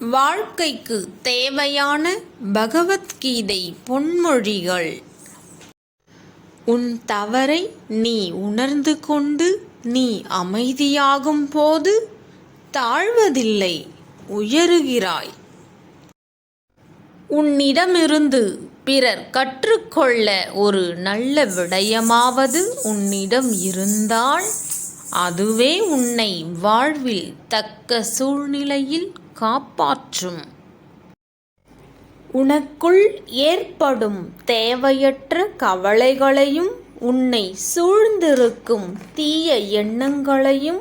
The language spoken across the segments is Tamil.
வாழ்க்கைக்கு தேவையான பகவத்கீதை பொன்மொழிகள். உன் தவறை நீ உணர்ந்து கொண்டு நீ அமைதியாகும் போது தாழ்வதில்லை உயருகிறாய். உன்னிடமிருந்து பிறர் கற்றுக்கொள்ள ஒரு நல்ல விடயமாவது உன்னிடம் இருந்தால் அதுவே உன்னை வாழ்வில் தக்க சூழ்நிலையில் காப்பாற்றும். உனக்குள் ஏற்படும் தேவையற்ற கவலைகளையும் உன்னை சூழ்ந்திருக்கும் தீய எண்ணங்களையும்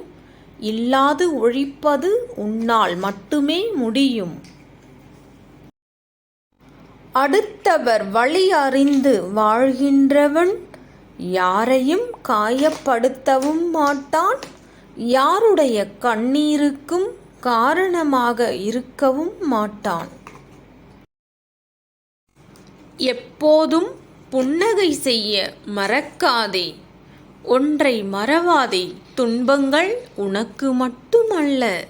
இல்லாது ஒழிப்பது உன்னால் மட்டுமே முடியும். அடுத்தவர் வழி அறிந்து வாழ்கின்றவன் யாரையும் காயப்படுத்தவும் மாட்டான். யாருடைய கண்ணீருக்கும் காரணமாக இருக்கவும் மாட்டான். எப்போதும் புன்னகை செய்ய மறக்காதே. ஒன்றை மறவாதே. துன்பங்கள் உனக்கு மட்டுமல்ல.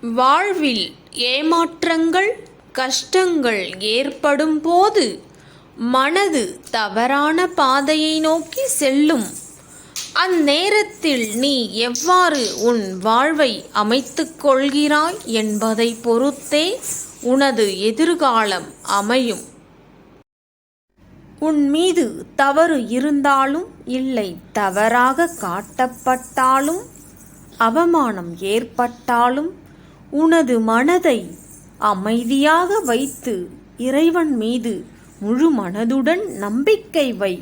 வாழ்வில் ஏமாற்றங்கள் கஷ்டங்கள் ஏற்படும் போது மனது தவறான பாதையை நோக்கி செல்லும். அந்நேரத்தில் நீ எவ்வாறு உன் வாழ்வை அமைத்துக் கொள்கிறாய் என்பதை பொறுத்தே உனது எதிர்காலம் அமையும். உன் மீது தவறு இருந்தாலும் இல்லை தவறாக காட்டப்பட்டாலும் அவமானம் ஏற்பட்டாலும் உனது மனதை அமைதியாக வைத்து இறைவன் மீது முழு மனதுடன் நம்பிக்கை வை.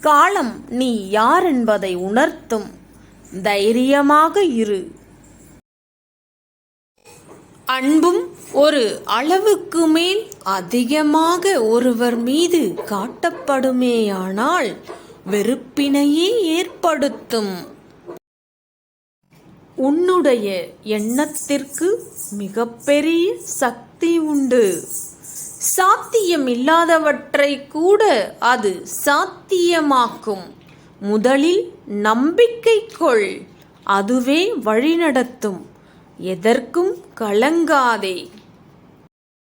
காலம் நீ யார் என்பதை உணர்த்தும். தைரியமாக இரு. அன்பும் ஒரு அளவுக்கு மேல் அதிகமாக ஒருவர் மீது காட்டப்படுமேயானால் வெறுப்பினையே ஏற்படுத்தும். உன்னுடைய எண்ணத்திற்கு மிகப்பெரிய சக்தி உண்டு. சாத்தியம் இல்லாதவற்றை கூட அது சாத்தியமாக்கும். முதலில் நம்பிக்கை கொள் அதுவே வழிநடத்தும். எதற்கும் கலங்காதே.